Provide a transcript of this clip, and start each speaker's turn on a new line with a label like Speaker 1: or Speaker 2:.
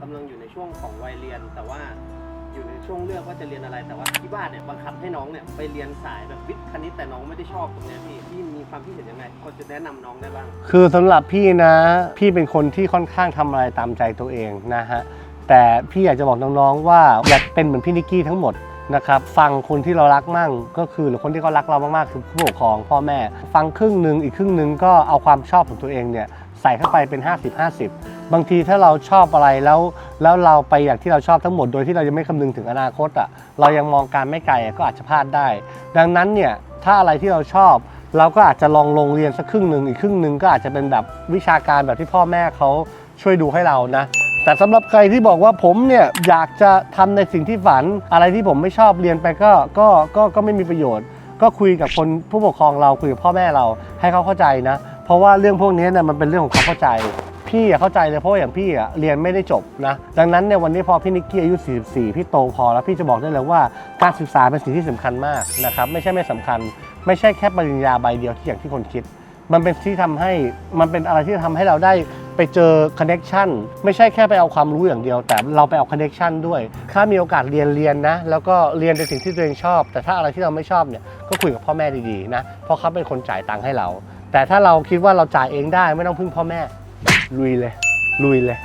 Speaker 1: กำลังอยู่ในช่วงของวัยเรียน แต่ว่าอยู่ในช่วงเลือกว่าจะเรียนอะไรแต่ว่าที่บ้านเนี่ยบังคับให้น้องเนี่ยไปเรียนสายแบบวิทย์คณิตแต่น้องไม่ได้ชอบตรงเนี้ยพี่พี่มีความคิดเห็นยังไงพอจะแนะนำน้องได้บ้าง
Speaker 2: คือสำหรับพี่นะ พี่เป็นคนที่ค่อนข้างทำอะไรตามใจตัวเองนะฮะ แต่พี่อยากจะบอกน้องๆว่าอยากเป็นเหมือนพี่นิกกี้ทั้งหมดนะครับ ฟังคนที่เรารักมั่งก็คือหรือคนที่เขารักเรามากๆคือผู้ปกครองพ่อแม่ ฟังครึ่งหนึ่งอีกครึ่งหนึ่งก็เอาความชอบของตัวเองเนี่ยใส่เข้าไปเป็น 50-50 บางทีถ้าเราชอบอะไรแล้วแล้วเราไปอย่างที่เราชอบทั้งหมดโดยที่เรายังไม่คำนึงถึงอนาคตอะเรายังมองการไม่ไกลอะก็อาจจะพลาดได้ ดังนั้นเนี่ยถ้าอะไรที่เราชอบ เราก็อาจจะลองลงเรียนสักครึ่งหนึ่งอีกครึ่งหนึ่งก็อาจจะเป็นแบบวิชาการแบบที่พ่อแม่เขาช่วยดูให้เรานะแต่สำหรับใครที่บอกว่าผมเนี่ยอยากจะทำในสิ่งที่ฝัน อะไรที่ผมไม่ชอบเรียนไปก็ก็ก็ก็ไม่มีประโยชน์ ก็คุยกับคนผู้ปกครองเราคุยกับพ่อแม่เราให้เขาเข้าใจนะ เพราะว่าเรื่องพวกนี้เนี่ยมันเป็นเรื่องของความเข้าใจ พี่อะเข้าใจเลยเพราะว่าอย่างพี่อะเรียนไม่ได้จบนะดังนั้นเนี่ยวันนี้พอพี่นิกกี้อายุ 44 พี่โตพอแล้วพี่จะบอกได้เลยว่าการศึกษาเป็นสิ่งที่สำคัญมากนะครับไม่ใช่ไม่สำคัญ ไม่ใช่แค่ปริญญาใบเดียวที่อย่างที่คนคิด มันเป็นที่ทำให้มันเป็นอะไรที่ทำให้เราได้ไปเจอคอนเน็ชันไม่ใช่แค่ไปเอาความรู้อย่างเดียว แต่เราไปเอาคอนเน็ชันด้วย ถ้ามีโอกาสเรียนเรียนนะ แล้วก็เรียนในสิ่งที่ตัวเองชอบ แต่ถ้าอะไรที่เราไม่ชอบเนี่ยก็คุยกับพ่อแม่ดีๆนะเพราะเขาเป็นคนจ่ายตังค์ให้เรา แต่ถ้าเราคิดว่าเราจ่ายเองได้ไม่ต้องพึ่งพ่อแม่ ลุยเลย ลุยเลย